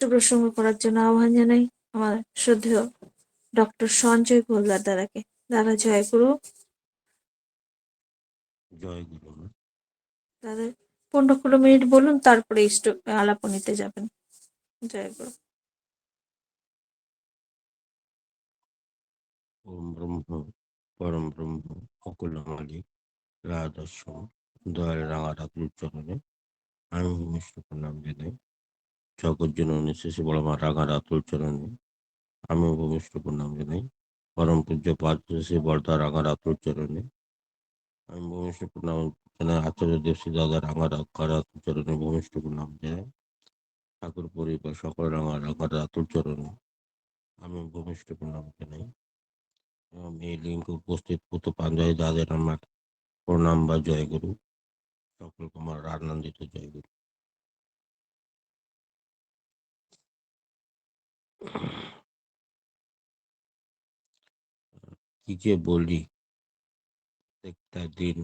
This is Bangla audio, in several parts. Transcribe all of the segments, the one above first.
একটু প্রসঙ্গ করার জন্য আহ্বান জানাই আমার শ্রদ্ধেয় ডক্টর সঞ্জয় গোলদার দাদাকে। দাদা জয় গুরু। জয় গুরু দাদা পনেরো ষোলো মিনিট বলুন তারপরে আলাপনিতে যাবেন। জয় গুরু। ওম ব্রহ্ম পরম ব্রহ্ম অকুল মালিক রাধস্যম দয়াল রাঙা ঠাকুর চরণে। আমি ভূমিষ্ঠ প্রণাম জানাই। জননী শেষে বড় মা রাঙা রাতুল চরণে আমি ভূমিষ্ঠ প্রণাম জানাই পরম পূজ্য শেষে বর্দা রাঙা রাতুল চরণে আমি ভূমিষ্ঠ প্রণাম জানাই আচার্য দেবশ্রী দাদা রাঙা রাখা রাতুল চরণে ভূমিষ্ঠ প্রণাম জানাই ঠাকুর পরিবার সকল রাঙা রাঙা রাতুল চরণে আমি ভূমিষ্ঠ প্রণাম জানাই এবং এই লিঙ্ক উপস্থিত পুত পাঞ্জয় দাদের আমার প্রণাম বা জয় গুরু সকলকে আমার আনন্দিত জয় কি যে বলি? একটা দিন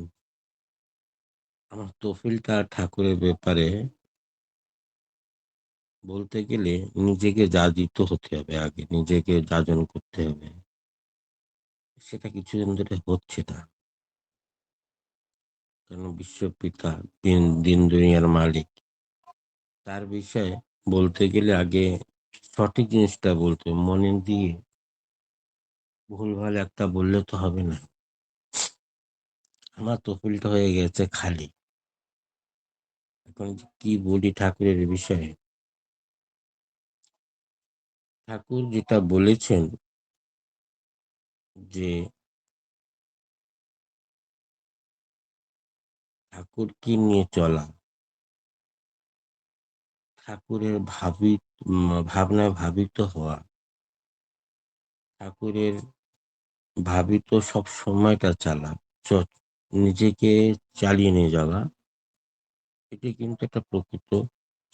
আমার তফিলটা ঠাকুরের ব্যাপারে বলতে গেলে নিজেকে যাজিত হতে হবে আগে, নিজেকে যাজন করতে হবে। সেটা কিছুদিন ধরে হচ্ছে না। কেন বিশ্বপিতা দিন দিন দুনিয়ার মালিক। তার বিষয়ে বলতে গেলে আগে সঠিক জিনিসটা বলতে মনে দিয়ে ভুলভাল একটা বললে তো হবে না। আমার তফিলটা হয়ে গেছে খালি। এখন কি বলি ঠাকুরের বিষয়ে? ঠাকুর যেটা বলেছেন যে ঠাকুর কি নিয়ে চলা? ঠাকুরের ভাবিত ভাবনায় ভাবিত হওয়া। ঠাকুরের ভাবিত সব সময়টা চালা নিজেকে চালিয়ে নিয়ে যাওয়া। এটি কিন্তু একটা প্রকৃত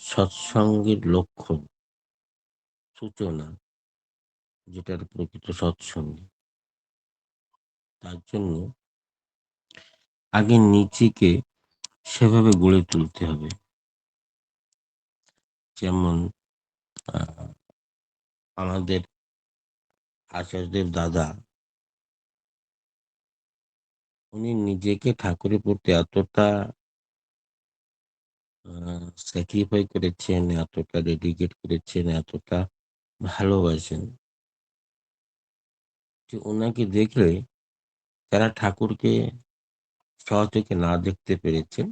সৎসঙ্গের লক্ষণ, সূচনা, যেটার প্রকৃত সৎসঙ্গী। তার জন্য আগে নিজেকে সেভাবে গড়ে তুলতে হবে। যেমন আমাদের আচার্যদেব দাদা, উনি নিজেকে ঠাকুরের প্রতি এতটা স্যাক্রিফাই করেছেন, এতটা ডেডিকেট করেছেন, এতটা ভালোবাসেন যে ওনাকে দেখলে যারা ঠাকুরকে সহজকে না দেখতে পেরেছেন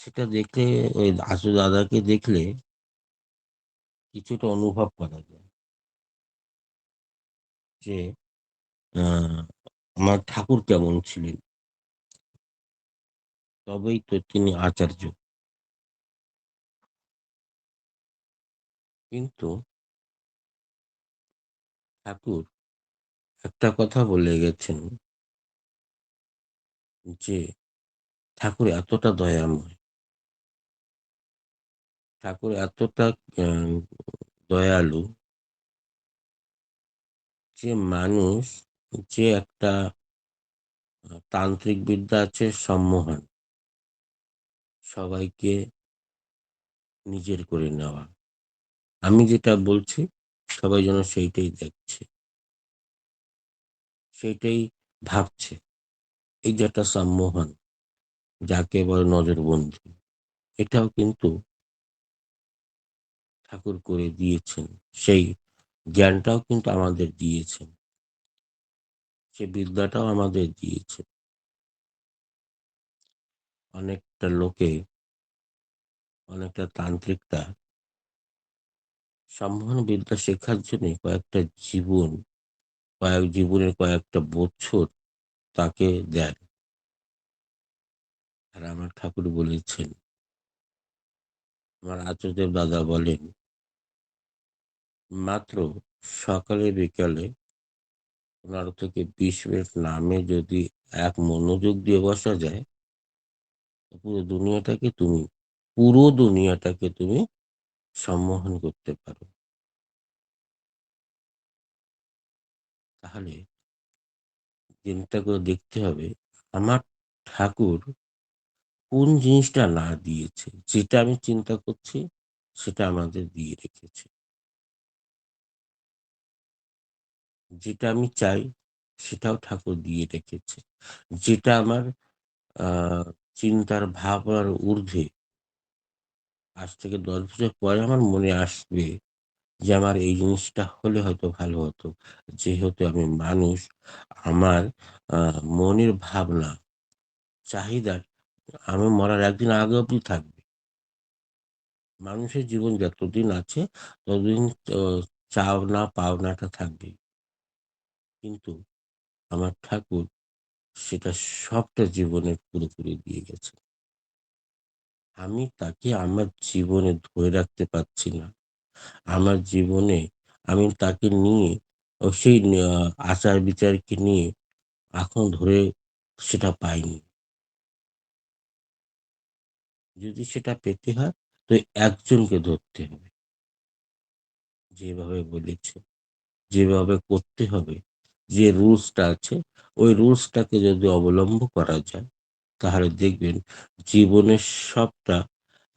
সেটা দেখলে ওই আশু দাদাকে দেখলে কিছুটা অনুভব করা যায়। যে আমার ঠাকুর কেমন ছিলেন? তবেই তো তিনি আচার্য। কিন্তু ঠাকুর একটা কথা বলে গেছেন যে, ঠাকুর এতটা দয়াময়। ঠাকুর এতটা দয়ালু যে মানুষ যে একটা তান্ত্রিক বিদ্যা আছে সম্মোহন। সবাইকে নিজের করে নেওয়া। আমি যেটা বলছি, সবাই যেন সেইটাই দেখছে। সেইটাই ভাবছে। এই যে একটা সম্মোহন, যাকে বলে নজরবন্দি। এটাও কিন্তু ঠাকুর করে দিয়েছেন, সেই জ্ঞানটাও কিন্তু আমাদের দিয়েছেন। সে বিদ্যাটাও আমাদের দিয়েছে অনেকটা লোকে অনেকটা তান্ত্রিকটা সম্মোহন বিদ্যা শেখার জন্য কয়েকটা জীবন, কয়েক জীবনের কয়েকটা বছর তাকে দেন। আর আমার ঠাকুর বলেছেন, আমার আচার্যদেব দাদা বলেন মাত্র সকালে বিকালে পনেরো থেকে বিশ মিনিট নামে যদি এক মনোযোগ দিয়ে বসা যায় পুরো দুনিয়াটাকে তুমি, পুরো দুনিয়াটাকে তুমি সম্মোহন করতে পারো। তাহলে চিন্তা করে দেখতে হবে, আমার ঠাকুর কোন জিনিসটা না দিয়েছে, যেটা আমি চিন্তা করছি সেটা আমাদের দিয়ে রেখেছে। যেটা আমি চাই, সেটাও ঠাকুর দিয়ে রেখেছে। যেটা আমার চিন্তার ভাবনার ঊর্ধ্বে, আজ থেকে দশ বছর পরে আমার মনে আসবে যে আমার এই জিনিসটা হলে হয়তো ভালো হতো। যেহেতু আমি মানুষ, আমার মনের ভাবনা, চাহিদা আমি মরার একদিন আগে অব্দি থাকবে। মানুষের জীবন যতদিন আছে, ততদিন চাওনা পাওনাটা থাকবে কিন্তু আমার ঠাকুর সেটা সবটা জীবনে পুরোপুরি দিয়ে গেছে। আমি তাকে আমার জীবনে ধরে রাখতে পারছি না। আমার জীবনে আমি তাকে নিয়ে সেই আচার বিচারকে নিয়ে এখন ধরে সেটা পাইনি। যদি সেটা পেতে হয় তো একজনকে ধরতে হবে। যেভাবে বলেছে, যেভাবে করতে হবে যে রুলসটা আছে, ওই রুলসটাকে যদি অবলম্ব করা যায়, তাহলে দেখবেন জীবনের সবটা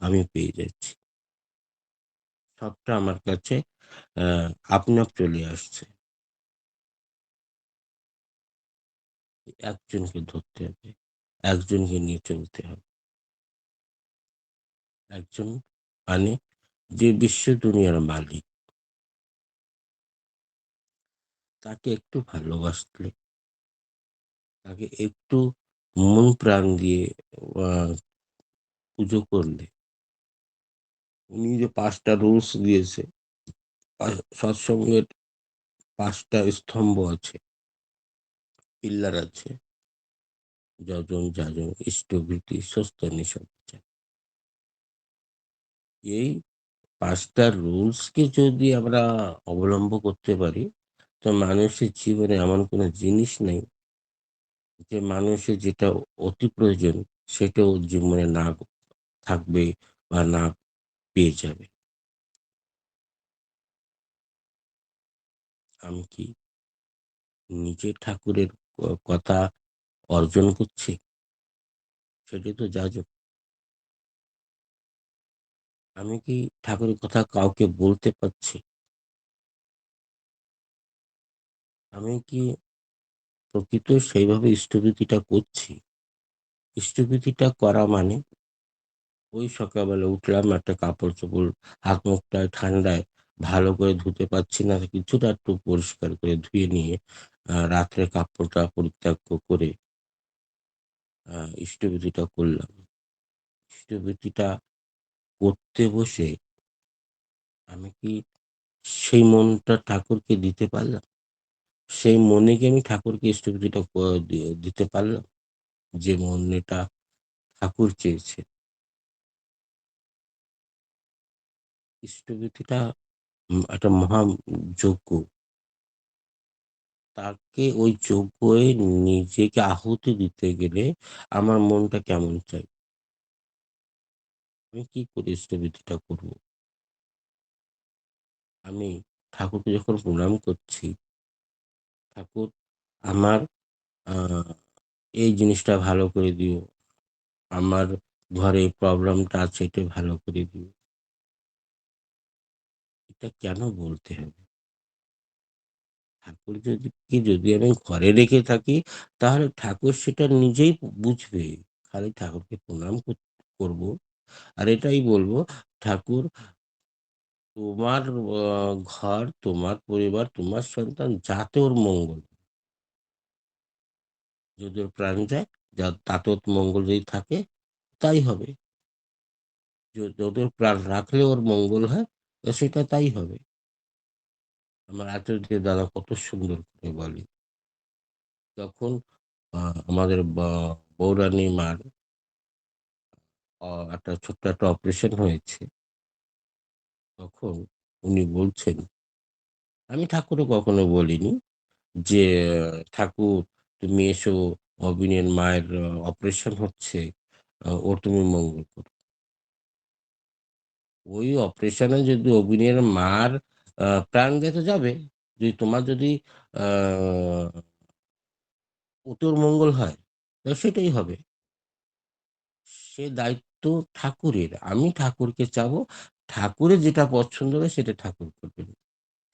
আমি পেয়ে যাচ্ছি। সবটা আমার কাছে আহ আপনা আপ চলে আসছে। একজনকে ধরতে হবে, একজনকে নিয়ে চলতে হবে। একজন মানে যে বিশ্ব দুনিয়ার মালিক। তাকে একটু ভালোবাসলে, তাকে একটু মন প্রাণ দিয়ে পুজো করলে। উনি যে পাঁচটা রুলস দিয়েছে সৎসঙ্গের পাঁচটা স্তম্ভ আছে পিল্লার আছে, যজন যাজন ইষ্টভীতি স্বস্ত নিঃসঞ্চয় এই পাঁচটা রুলস কে যদি আমরা অবলম্ব করতে পারি তো মানুষের জীবনে এমন কোনো জিনিস নেই যে মানুষের যেটা অতি প্রয়োজন সেটাও জীবনে না থাকবে বা না পেয়ে যাবে। আমি কি নিজে ঠাকুরের কথা অর্জন করছি? সেটাই তো যাজক আমি কি ঠাকুরের কথা কাউকে বলতে পারছি? আমি কি প্রকৃত সেইভাবে ইষ্টভীতিটা করছি? ইষ্টভীতিটা করা মানে ওই সকালবেলা উঠলাম, একটা কাপড় চোপড় হাত মুখটা ঠান্ডায় ভালো করে ধুতে পারছি না কিছুটা একটু পরিষ্কার করে ধুয়ে নিয়ে রাত্রে কাপড়টা পরিত্যাগ করে আহ করলাম। ইষ্টভীতিটা করতে বসে আমি কি সেই মনটা ঠাকুরকে দিতে পারলাম? সেই মনে কি আমি ঠাকুরকে ইষ্টভীতিটা দিতে পারলাম যে মনেটা ঠাকুর চেয়েছে। ইষ্টভীতিটা একটা মহা যজ্ঞ তাকে ওই যজ্ঞে নিজেকে আহুতি দিতে গেলে আমার মনটা কেমন চাই? আমি কি করে ইষ্টভীতিটা করব? আমি ঠাকুরকে যখন প্রণাম করছি ঠাকুর, আমার এই জিনিসটা ভালো করে দিও। আমার ঘরে প্রবলেমটা আছে, এটা ভালো করে দিও। এটা কেন বলতে হবে? ঠাকুর যদি, কি যদি আমি ঘরে রেখে থাকি, তাহলে ঠাকুর সেটা নিজেই বুঝবে। খালি ঠাকুরকে প্রণাম কর- করব। আর এটাই বলব, ঠাকুর তোমার ঘর, তোমার পরিবার, তোমার সন্তান, যাতে ওর মঙ্গল যদি ওর প্রাণ যায়, যা, তাতে মঙ্গল যদি থাকে, তাই হবে। যদি ওর প্রাণ রাখলে ওর মঙ্গল হয় সেটা তাই হবে। আমার আচার্য দাদা কত সুন্দর করে বলে। তখন আমাদের বৌরানী মার একটা ছোট্ট একটা অপারেশন হয়েছে তখন উনি বলছেন, আমি ঠাকুরও কখনো বলিনি যে, ঠাকুর তুমি এসো অবিনের মায়ের অপারেশন হচ্ছে ওর তুমি মঙ্গল করো। ওই অপারেশনে যদি অবিনের মার প্রাণ যেতে যাবে, যদি তোমার যদি ওতোর মঙ্গল হয়, তো সেটাই হবে। সে দায়িত্ব ঠাকুরের। আমি ঠাকুরকে চাবো ঠাকুরের যেটা পছন্দ হবে সেটা ঠাকুর করবেন।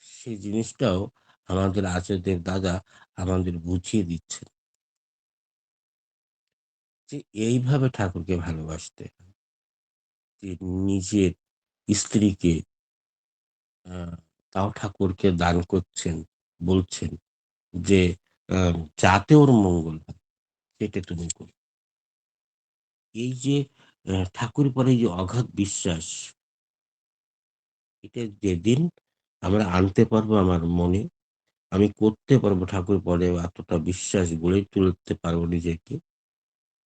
সেই জিনিসটাও আমাদের আচার্যদেব দাদা আমাদের বুঝিয়ে দিচ্ছেন। যে এইভাবে ঠাকুরকে ভালোবাসতে যে নিজের স্ত্রীকে তাও ঠাকুরকে দান করছেন, বলছেন যে যাতে ওর মঙ্গল সেটা তুমি করো। এই যে অ্যা ঠাকুরের পরে যে অগাধ বিশ্বাস এটা যেদিন আমরা আনতে পারব আমার মনে, আমি করতে পারব ঠাকুর পরে এতটা বিশ্বাস গড়ে তুলতে পারব নিজেকে,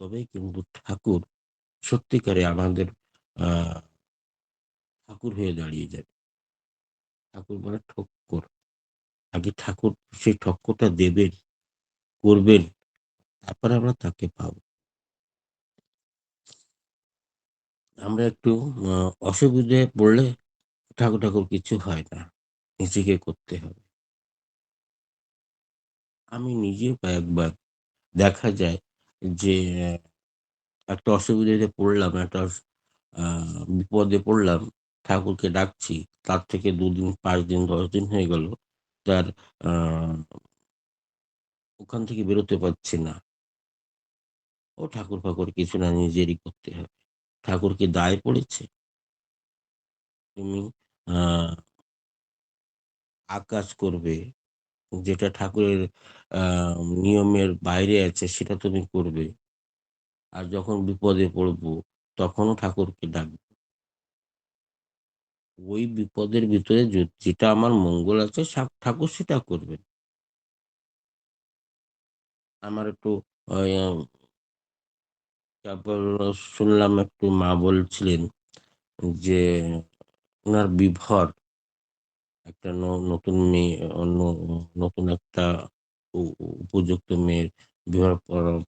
তবে কিন্তু ঠাকুর সত্যিকারে আমাদের ঠাকুর হয়ে দাঁড়িয়ে যাবে। ঠাকুর মানে ঠক্কর। আগে ঠাকুর সেই ঠক্করটা দেবেন, করবেন, তারপরে আমরা তাকে পাবো। আমরা একটু আ অসুবিধায় পড়লে ঠাকুর, ঠাকুর কিছু হয় না। নিজেকে করতে হবে। আমি নিজেও কয়েকবার দেখা যায় যে একটা অসুবিধাতে পড়লাম, একটা বিপদে পড়লাম, ঠাকুরকে ডাকছি। তার থেকে দুদিন পাঁচ দিন, ১০ দিন হয়ে গেল। তার ওখান থেকে বেরোতে পারছি না। ও ঠাকুর-ফাকুর কিছু না নিজেরই করতে হবে। ঠাকুর কি দায় পড়েছে? তুমি আ আকাজ করবে, যেটা ঠাকুরের নিয়মের বাইরে আছে সেটা তুমি করবে। আর যখন বিপদে পড়ব তখনও ঠাকুরকে ডাকবো। ওই বিপদের ভিতরে যেটা আমার মঙ্গল আছে ঠাকুর সেটা করবেন। আমার একটু তারপর শুনলাম একটু মা বলছিলেন যে উনার বিভর একটা নতুন মেয়ে অন্য নতুন একটা উপযুক্ত মেয়ের বিবাহ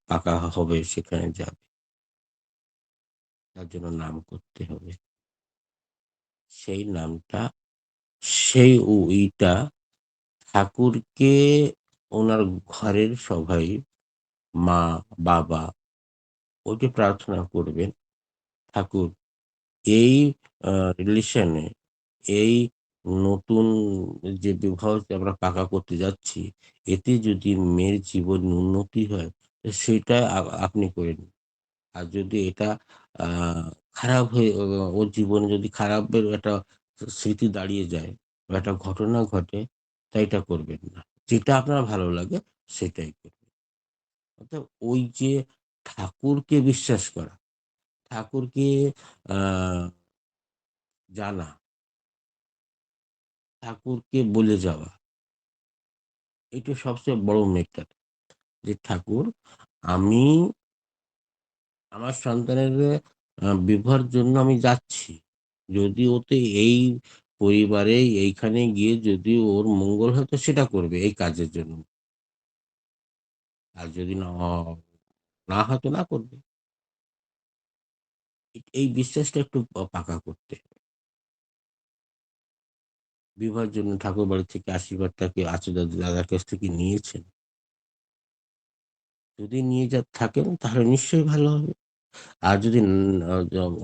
পাকা হবে সেখানে যাবে। তার জন্য নাম করতে হবে। সেই নামটা সেই উ ইটা ঠাকুরকে ওনার ঘরের সবাই মা, বাবা ওইটা প্রার্থনা করবেন, ঠাকুর এই রিলেশন এই নতুন যে বিবাহ আমরা পাকা করতে যাচ্ছি, এতে যদি মেয়ের জীবন উন্নতি হয় সেটা আপনি করে নিন। আর যদি এটা খারাপ হয়ে ওর জীবনে যদি খারাপের একটা স্মৃতি দাঁড়িয়ে যায় বা একটা ঘটনা ঘটে তা এটা করবেন না। যেটা আপনার ভালো লাগে সেটাই করবেন। অর্থাৎ ওই যে ঠাকুরকে বিশ্বাস করা, ঠাকুরকে আ জানা ঠাকুরকে বলে যাওয়া এটা সবচেয়ে বড় মেটার। যে ঠাকুর, আমি আমার সন্তানের বিবাহের জন্য আমি যাচ্ছি। যদি ওতে এই পরিবারে এইখানে গিয়ে যদি ওর মঙ্গল হয়, তো সেটা করবে এই কাজের জন্য। আর যদি না হয়, তো না করবে। এই বিশ্বাসটা একটু পাকা করতে। বিবাহের জন্য ঠাকুরবাড়ি থেকে আশীর্বাদটা কি আচার্য দাদার কাছ থেকে নিয়েছেন? যদি নিয়ে যা থাকেন তাহলে নিশ্চয়ই ভালো হবে। আর যদি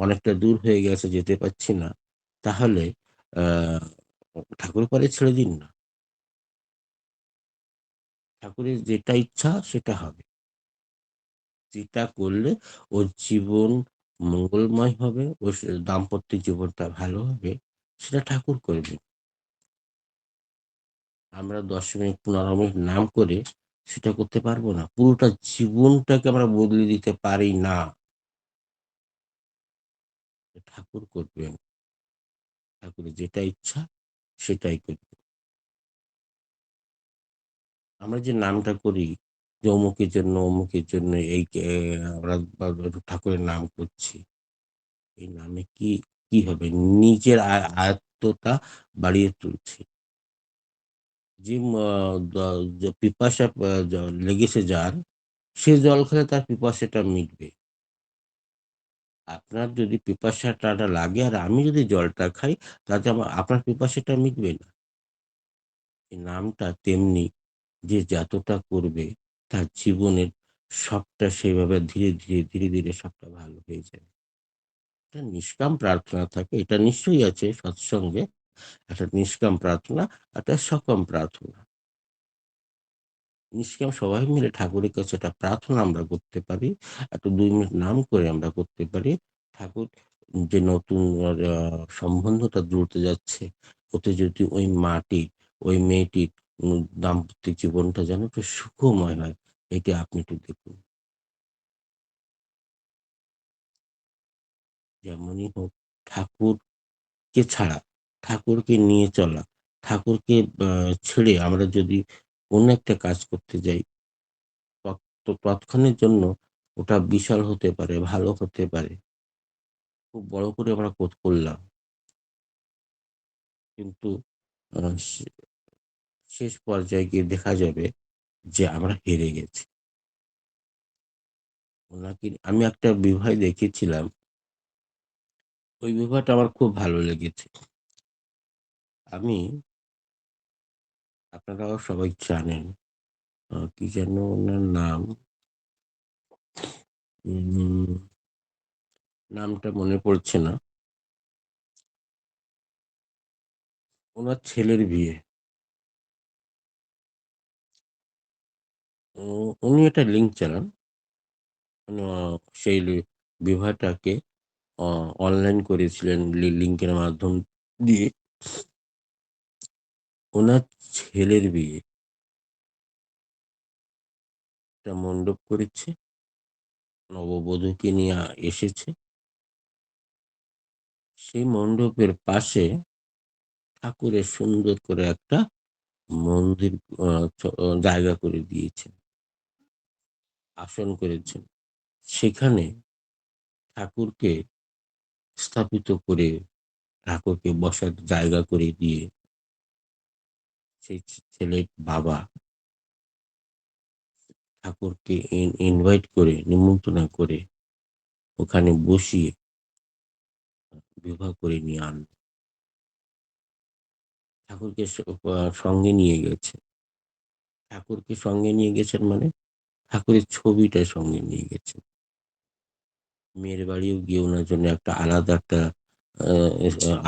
অনেকটা দূর হয়ে গেছে যেতে পারছি না, তাহলে আ ঠাকুরের পারে ছেড়ে দিন না। ঠাকুরের যেটা ইচ্ছা সেটা হবে। যেটা করলে ওর জীবন মঙ্গলময় হবে, স দাম্পত্য জীবনটা ভালো হবে, সেটা ঠাকুর করবেন। আমরা ১০ মিনিট ১৫ মিনিট নাম করে সেটা করতে পারব না। পুরোটা জীবনটাকে আমরা বদলে দিতে পারি না। ঠাকুর করবেন। ঠাকুরের যেটা ইচ্ছা সেটাই করবেন। আমরা যে নামটা করি যে অমুকের জন্য, অমুকের জন্য এই আমরা ঠাকুরের নাম করছি। এই নামে কি, কি হবে? নিজের আ আয়ত্তটা বাড়িয়ে তুলছি। যে ম দ য পিপাসা লেগেছে যার, সে জল খেলে তার পিপাসাটা মিটবে। আপনার যদি পিপাসাটা লাগে আর আমি যদি জলটা খাই তাতে আমার আপনার পিপাসাটা মিটবে না। নামটা তেমনি যে যতটা করবে তার জীবনের সবটা সেভাবে ধীরে, ধীরে, ধীরে, ধীরে সবটা ভালো হয়ে যাবে। একটা নিষ্কাম প্রার্থনা থাকে এটা নিশ্চয়ই আছে সৎসঙ্গে একটা নিষ্কাম প্রার্থনা একটা সকম প্রার্থনা। নিষ্কাম সবাই মিলে ঠাকুরের কাছে একটা প্রার্থনা আমরা করতে পারি, একটা দুই মিনিট নাম করে আমরা করতে পারি। ঠাকুর যে নতুন সম্বন্ধটা জুড়তে যাচ্ছে, ওতে যদি ওই মাটি, ওই মেয়েটির দাম্পত্য জীবনটা যেন একটু সুখময় হয় এটা আপনি একটু দেখুন। যেমনই হোক, ঠাকুরকে ছাড়া ঠাকুরকে নিয়ে চলা, ঠাকুরকে ছেড়ে আমরা যদি অন্য একটা কাজ করতে যাই তো তৎক্ষণের জন্য ওটা বিশাল হতে পারে, ভালো হতে পারে। খুব বড় করে আমরা কোথ করলাম। কিন্তু শেষ পর্যায়ে গিয়ে দেখা যাবে যে আমরা হেরে গেছি। ওনাকে, আমি একটা বিবাহ দেখেছিলাম। ওই বিবাহটা আমার খুব ভালো লেগেছে। আমি আপনারাও সবাই জানেন কি যেন ওনার নাম। নামটা মনে পড়ছে না। ওনার ছেলের বিয়ে। উনি একটা লিঙ্ক চালান। সেই বিবাহটাকে অনলাইন করেছিলেন লিঙ্কের মাধ্যম দিয়ে। ওনার ছেলের বিয়ে। একটা মণ্ডপ করেছে, নববধূকে নিয়ে এসেছে। সেই মণ্ডপের পাশে ঠাকুরের সুন্দর করে একটা মন্দির জায়গা করে দিয়েছেন, আসন করেছেন। সেখানে ঠাকুরকে স্থাপিত করে ঠাকুরকে বসার জায়গা করে দিয়ে সেই ছেলের বাবা ঠাকুরকে ইনভাইট করে, নিমন্ত্রণ করে ওখানে বসিয়ে বিবাহ করে নিয়ে আনল। ঠাকুরকে সঙ্গে নিয়ে গেছে। ঠাকুরকে সঙ্গে নিয়ে গেছেন মানে ঠাকুরের ছবিটা সঙ্গে নিয়ে গেছেন মেয়ের বাড়িও গিয়ে ওনার জন্য একটা আলাদা একটা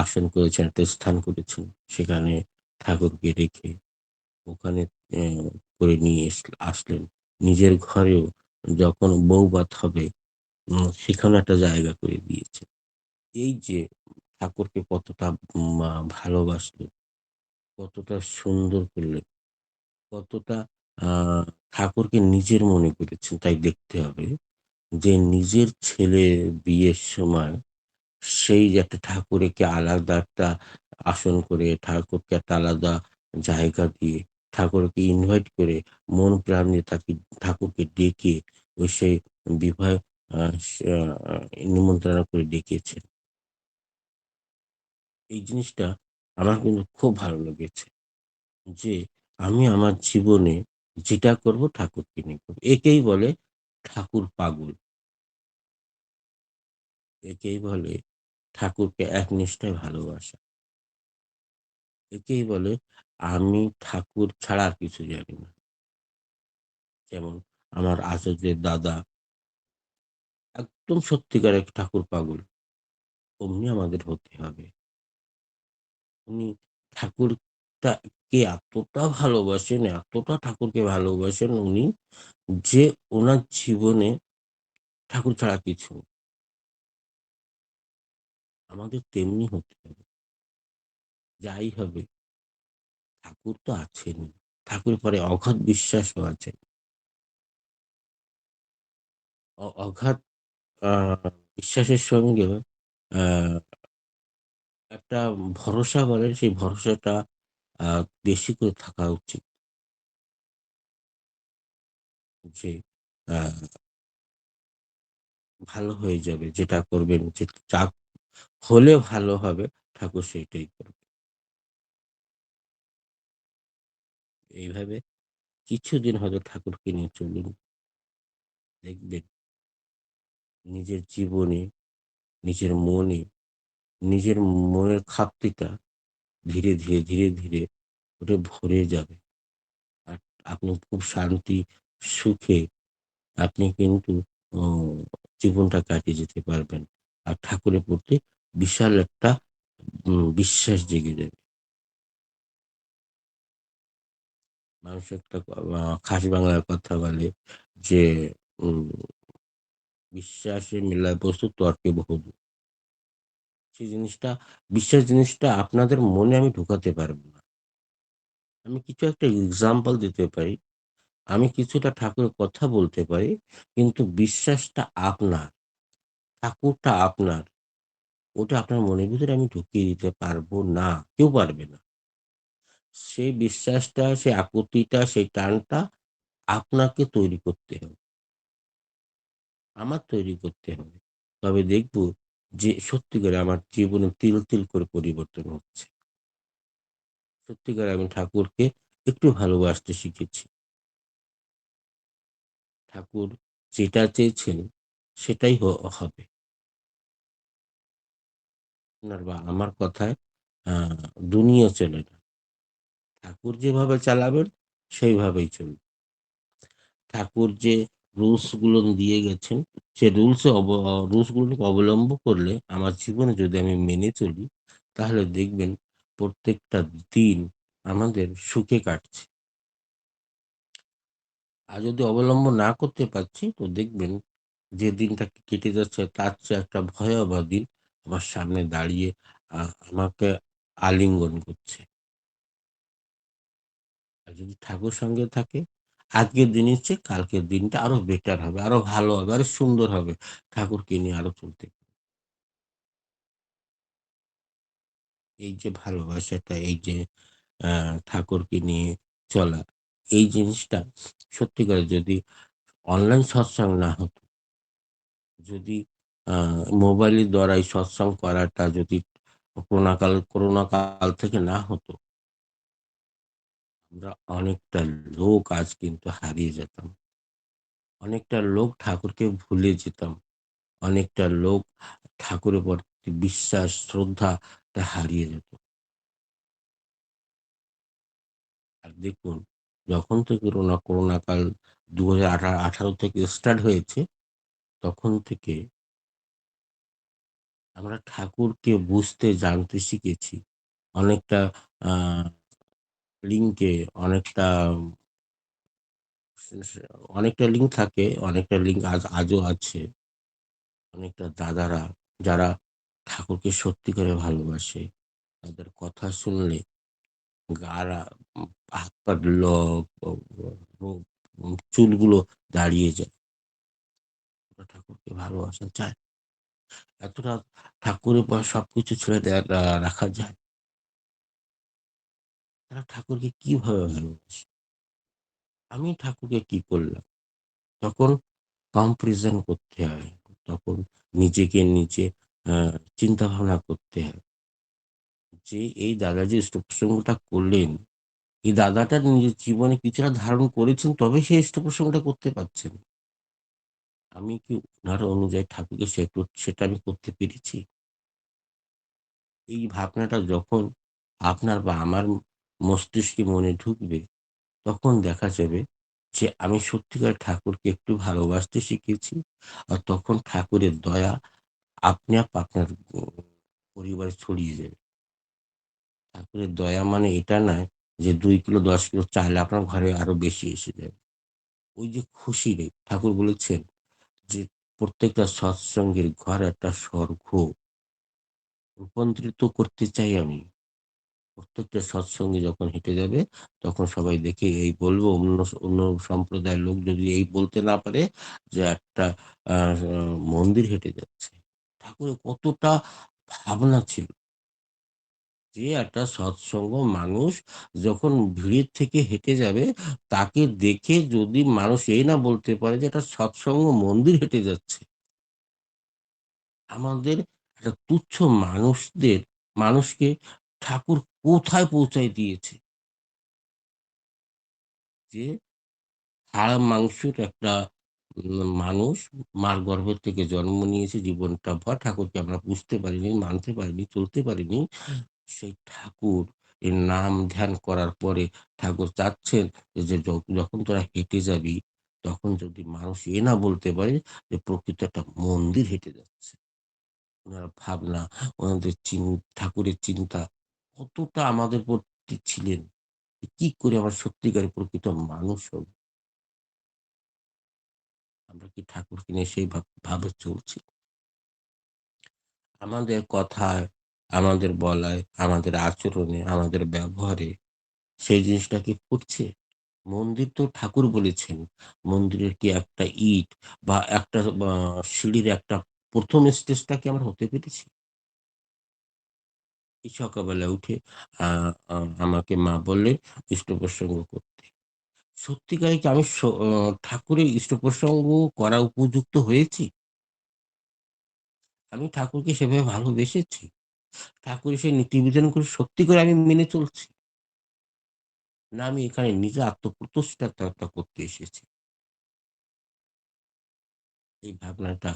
আসন করেছেন, একটা স্থান করেছেন। সেখানে ঠাকুরকে রেখে ওখানে আহ, করে নিয়ে এস- আসলেন। নিজের ঘরেও যখন বৌবাত হবে সেখানে একটা জায়গা করে দিয়েছে। এই যে ঠাকুরকে কতটা উম, আহ, ভালোবাসলেন কতটা সুন্দর করলেন কতটা আহ ঠাকুরকে নিজের মনে করেছেন তাই দেখতে হবে যে নিজের ছেলে বিয়ের সময় সেই একটা ঠাকুরকে আলাদা একটা আসন করে, ঠাকুরকে একটা আলাদা জায়গা দিয়ে ঠাকুরকে ইনভাইট করে মন প্রাণ তাকে, ঠাকুরকে ডেকে ওই সেই বিবাহ নিমন্ত্রণ করে ডেকেছেন এই জিনিসটা আমার কিন্তু খুব ভালো লেগেছে যে আমি আমার জীবনে যেটা করব ঠাকুরকে নিয়ে করব। একেই বলে ঠাকুর পাগল। একেই বলে ঠাকুরকে একনিষ্ঠায় ভালোবাসা। একেই বলে, আমি ঠাকুর ছাড়া কিছু জানি না। যেমন আমার আচার্যের দাদা একদম সত্যিকার এক ঠাকুর পাগল। অমনি আমাদের হতে হবে। উনি ঠাকুরটা কে এতটা ভালোবাসেন, এতটা ঠাকুরকে ভালোবাসেন, উনি যে ওনার জীবনে ঠাকুর ছাড়া কিছু। আমাদের তেমনি হতে হবে। যাই হবে ঠাকুর তো আছেন। ঠাকুর পরে অগাধ বিশ্বাসও আছে। অ- অগাধ আহ, বিশ্বাসের সঙ্গে একটা ভরসা বলে সেই ভরসাটা বেশি করে থাকা উচিত। যে ভালো হয়ে যাবে যেটা করবেন যে যা হলে ভালো হবে, ঠাকুর সেইটাই করবে। এইভাবে কিছুদিন হয়তো ঠাকুরকে নিয়ে চলুন। দেখবেন নিজের জীবনে, নিজের মনে, নিজের মনের খাপটিটা ধীরে ধীরে ধীরে ধীরে ওটা ভরে যাবে। আর আপনি খুব শান্তি, সুখে আপনি কিন্তু জীবনটা কাটিয়ে যেতে পারবেন। আর ঠাকুরের প্রতি বিশাল একটা বিশ্বাস জেগে যাবে। মানুষ একটা খাস বাংলায় কথা বলে যে বিশ্বাসে মেলায় বস্তু তর্কে বহুদূর। সেই জিনিসটা, বিশ্বাস জিনিসটা আপনাদের মনে আমি ঢুকাতে পারব না। আমি কিছু একটা এক্সাম্পল দিতে পারি। আমি কিছুটা ঠাকুরের কথা বলতে পারি। কিন্তু বিশ্বাসটা আপনার। ঠাকুরটা আপনার। ওটা আপনার মনের ভিতরে আমি ঢুকিয়ে দিতে পারব না। কেউ পারবে না। সেই বিশ্বাসটা, সেই আকুতিটা, সেই টানটা আপনাকে তৈরি করতে হবে। আমার তৈরি করতে হবে। তবে দেখব যে সত্যি করে আমার জীবনে তিল, তিল করে পরিবর্তন হচ্ছে। সত্যিকারে আমি ঠাকুরকে একটু ভালোবাসতে শিখেছি। ঠাকুর যেটা চেয়েছেন সেটাই হবে। আপনার বা আমার কথায় দুনিয়া চলে না। ঠাকুর যেভাবে চালাবেন, সেইভাবেই চলবে। ঠাকুর যে রুলসগুলো দিয়ে গেছেন, সে রুলস এ অব রুলস গুলোকে অবলম্ব করলে আমার জীবনে যদি আমি মেনে চলি, তাহলে দেখবেন প্রত্যেকটা দিন আমাদের সুখে কাটছে। আর যদি অবলম্বন না করতে পারছি, তো দেখবেন যে দিনটা কেটে যাচ্ছে, তার চেয়ে একটা ভয়াবহ দিন আমার সামনে দাঁড়িয়ে আমাকে আলিঙ্গন করছে। আর যদি ঠাকুর সঙ্গে থাকে আজকের দিনের চেয়ে কালকের দিনটা আরও বেটার হবে, আরও ভালো হবে, আরও সুন্দর হবে। ঠাকুরকে নিয়ে আরও চলতে এই যে ভালোবাসাটা, এই যে ঠাকুরকে নিয়ে চলা, এই জিনিসটা সত্যিকারের যদি অনলাইন সৎসঙ্গ না হতো যদি মোবাইলের দ্বারাই সৎসঙ্গ করাটা যদি করোনা কাল করোনা কাল থেকে না হতো আমরা অনেকটা লোক আজ কিন্তু হারিয়ে যেতাম। অনেকটা লোক ঠাকুরকে ভুলে যেতাম। অনেকটা লোক ঠাকুরের প্রতি বিশ্বাস, শ্রদ্ধাটা হারিয়ে যেত। আর দেখুন যখন থেকে করোনা করোনা কাল ২০১৮ ১৮ থেকে স্টার্ট হয়েছে তখন থেকে আমরা ঠাকুরকে বুঝতে জানতে শিখেছি। অনেকটা লিঙ্কে অনেকটা অনেকটা লিঙ্ক থাকে, অনেকটা লিঙ্ক আজ আজও আছে। অনেকটা দাদারা যারা ঠাকুরকে সত্যি করে ভালোবাসে, তাদের কথা শুনলে গারা ব উম চুলগুলো দাঁড়িয়ে যায়। ঠাকুরকে ভালোবাসা চায়। এতটা ঠাকুরের সবকিছু ছেড়ে রা রাখা যায়? তারা ঠাকুরকে কীভাবে ভালোবাসে? আমি ঠাকুরকে কি করলাম? তখন কম্পারিজন করতে হয়। তখন নিজেকে নিজে চিন্তা ভাবনা করতে হয়। যে এই দাদা যে প্রসঙ্গটা করলেন, এই দাদাটা নিজের জীবনে কিছুটা ধারণ করেছেন তবে সেই প্রসঙ্গটা করতে পারছেন। আমি কি উনার অনুযায়ী ঠাকুরকে সে সেটা আমি করতে পেরেছি? এই ভাবনাটা যখন আপনার বা আমার মস্তিষ্কে মনে ঢুকবে, তখন দেখা যাবে যে আমি সত্যিকার ঠাকুরকে একটু ভালোবাসতে শিখেছি। আর তখন ঠাকুরের দয়া আপনি আপ আপনার পরিবারে ছড়িয়ে যাবে। ঠাকুরের দয়া মানে এটা নয় যে দুই কিলো ১০ কিলো চাইলে আপনার ঘরে আরও বেশি এসে যাবে। ওই যে খুশি রে ঠাকুর বলেছেন প্রত্যেকটা সৎসঙ্গের ঘর একটা স্বর্গ। রূপান্তরিত করতে চাই আমি। প্রত্যেকটা সৎসঙ্গে যখন হেঁটে যাবে, তখন সবাই দেখে এই বলব, অন্য অন্য সম্প্রদায়ের লোক যদি এই বলতে না পারে যে একটা মন্দির হেঁটে যাচ্ছে। ঠাকুরের কতটা ভাবনা ছিল। যে একটা সৎসঙ্গ মানুষ যখন ভিড়ের থেকে হেঁটে যাবে তাকে দেখে যদি মানুষ এই না বলতে পারে যে একটা সৎসঙ্গ মন্দির হেঁটে যাচ্ছে। আমাদের একটা তুচ্ছ মানুষদের মানুষকে ঠাকুর কোথায় পৌঁছায় দিয়েছে? যে হাড় মাংসের একটা মানুষ মার গর্ভ থেকে জন্ম নিয়েছে জীবনটা ভর ঠাকুরকে আমরা বুঝতে পারিনি, মানতে পারিনি, চলতে পারিনি। সেই ঠাকুর এর নাম ধ্যান করার পরে ঠাকুর চাচ্ছেন যে যখন তোরা হেঁটে যাবি তখন যদি মানুষ এ না বলতে পারে যে প্রকৃত একটা মন্দির হেঁটে যাচ্ছে। ওনার ভাবনা, ওনাদের ঠাকুরের চিন্তা কতটা আমাদের প্রতি ছিলেন। কি করে আমরা সত্যিকারের প্রকৃত মানুষ হব? আমরা কি ঠাকুরকে নিয়ে সেই ভাবে চলছি? আমাদের কথায়, আমাদের বলায়, আমাদের আচরণে, আমাদের ব্যবহারে সেই জিনিসটা কি ফুটছে? মন্দির তো ঠাকুর বলেছেন। মন্দিরের কি একটা ইট বা একটা সিঁড়ির একটা প্রথম স্টেজটা কি আমরা হতে পেরেছি? সকালবেলা উঠে আমাকে মা বললেন ইষ্টপ্রসঙ্গ করতে। সত্যিকারে কি আমি ঠাকুরের ইষ্টপ্রসঙ্গ করা উপযুক্ত হয়েছি? আমি ঠাকুরকে সেভাবে ভালোবেসেছি? ঠাকুরের সেই নীতি-বিধানগুলো সত্যি করে আমি মেনে চলছি? না আমি এখানে নিজে আত্মপ্রতিষ্ঠা করতে এসেছি? এই ভাবনাটা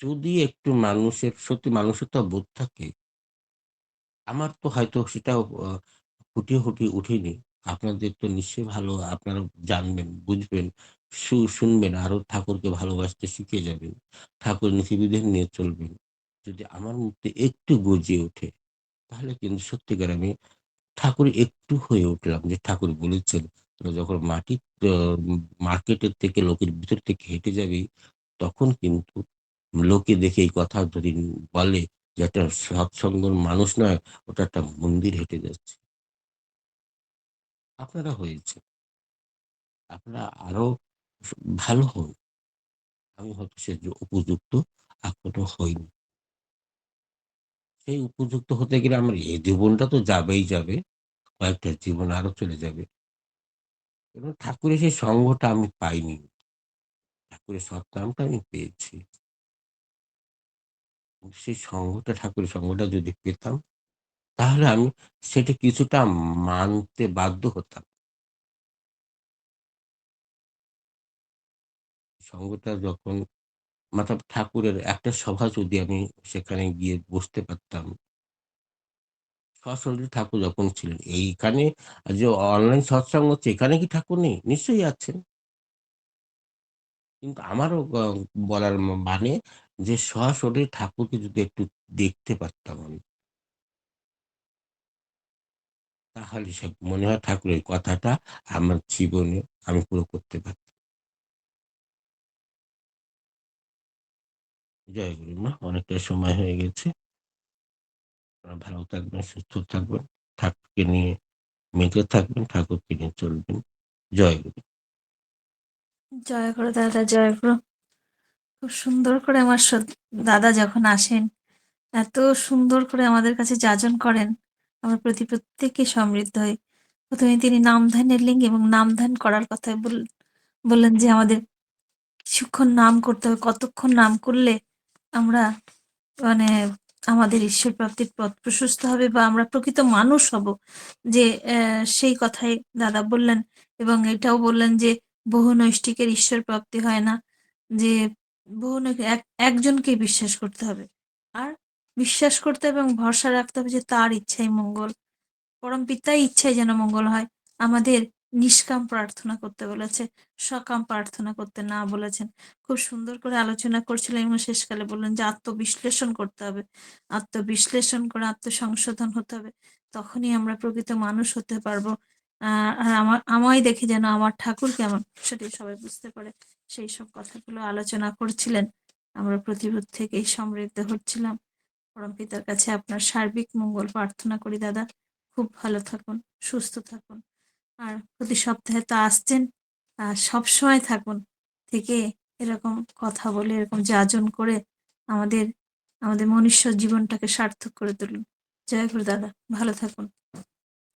যদি একটু মানুষের সত্যি মানুষের তো বোধ থাকে আমার তো হয়তো সেটাও আ ফুটিয়ে, ফুটিয়ে উঠেনি। আপনাদের তো নিশ্চয়ই ভালো আপনারা জানবেন, বুঝবেন, শুনবেন আরও ঠাকুরকে ভালোবাসতে শিখে যাবেন। ঠাকুর নীতিবিধান নিয়ে চলবেন। যদি আমার মধ্যে একটু গজিয়ে ওঠে, তাহলে কিন্তু সত্যিকার আমি ঠাকুর একটু হয়ে উঠলাম যে ঠাকুর বলেছেন, যখন মাটি মার্কেটের থেকে লোকের ভিতর থেকে হেঁটে যাবি, তখন কিন্তু লোকে দেখে এই কথা যদি বলে যে একটা সৎসঙ্গর মানুষ নয়, ওটা একটা মন্দির হেঁটে যাচ্ছে। আপনারা হয়েছেন। আপনারা আরও ভালো হন। আমি হয়তো সে উপযুক্ত এখনও হইনি। সেই উপযুক্ত হতে গেলে আমার এই জীবনটা তো যাবেই যাবে। কয়েকটা জীবন আরও চলে যাবে। এবং ঠাকুরের সেই সঙ্গটা আমি পাইনি। ঠাকুরের সৎনামটা আমি পেয়েছি। সেই সঙ্গটা ঠাকুরের সঙ্গটা যদি পেতাম, তাহলে আমি সেটা কিছুটা মানতে বাধ্য হতাম। সঙ্গটা যখন মাথা ঠাকুরের একটা সভা যদি আমি সেখানে গিয়ে বসতে পারতাম। সশরীরে ঠাকুর যখন ছিলেন। এইখানে যে অনলাইন সৎসঙ্গ হচ্ছে, এখানে কি ঠাকুর নেই? নিশ্চয়ই আছেন। কিন্তু আমারও বলার মানে যে সশরীরে ঠাকুরকে যদি একটু দেখতে পারতাম আমি। তাহলে সে মনে হয় ঠাকুরের কথাটা আমার জীবনে আমি পুরো করতে পারতাম। জয় গুরু মা। অনেকটা সময় হয়ে গেছে। ভালো থাকবেন, সুস্থ থাকবেন। ঠাকুরকে নিয়ে মেতে থাকবেন, ঠাকুরকে নিয়ে চলবেন। জয় গুরু। জয় গুরু দাদা, জয় গুরু। খুব সুন্দর করে আমার দাদা যখন আসেন, এত সুন্দর করে আমাদের কাছে যাজন করেন, আমরা প্রতি প্রত্যেকে সমৃদ্ধ। ১ম এ তিনি নামধানের লিঙ্গ এবং নামধান করার কথা বল বললেন যে আমাদের কিছুক্ষণ নাম করতে হবে। কতক্ষণ নাম করলে আমরা মানে আমাদের ঈশ্বর প্রাপ্তির পথ প্রশস্ত হবে বা আমরা প্রকৃত মানুষ হব। যে সেই কথাই দাদা বললেন এবং এটাও বললেন যে, বহু নৈষ্ঠিকের ঈশ্বর প্রাপ্তি হয় না। যে, বহু নৈ, এক, একজনকেই বিশ্বাস করতে হবে। আর বিশ্বাস করতে এবং ভরসা রাখতে হবে যে তার ইচ্ছাই মঙ্গল। পরম পিতাই ইচ্ছায় যেন মঙ্গল হয়। আমাদের নিষ্কাম প্রার্থনা করতে বলেছে। সকাম প্রার্থনা করতে না বলেছেন। খুব সুন্দর করে আলোচনা করছিলেন এবং শেষকালে বললেন যে আত্মবিশ্লেষণ করতে হবে। আত্মবিশ্লেষণ করে আত্মসংশোধন হতে হবে। তখনই আমরা প্রকৃত মানুষ হতে পারব। আর আমা আমায় দেখে যেন আমার ঠাকুর কেমন সেটি সবাই বুঝতে পারে। সেই সব কথাগুলো আলোচনা করছিলেন। আমরা প্রতি প্রত্যেকেই সমৃদ্ধ হচ্ছিলাম। পরম পিতার কাছে আপনার সার্বিক মঙ্গল প্রার্থনা করি দাদা। খুব ভালো থাকুন, সুস্থ থাকুন। আর প্রতি সপ্তাহে তো আসছেন। আর সবসময় থাকুন। থেকে এরকম কথা বলে, এরকম যাজন করে আমাদের, আমাদের মনুষ্য জীবনটাকে সার্থক করে তুলুন। জয় গুরু দাদা, ভালো থাকুন।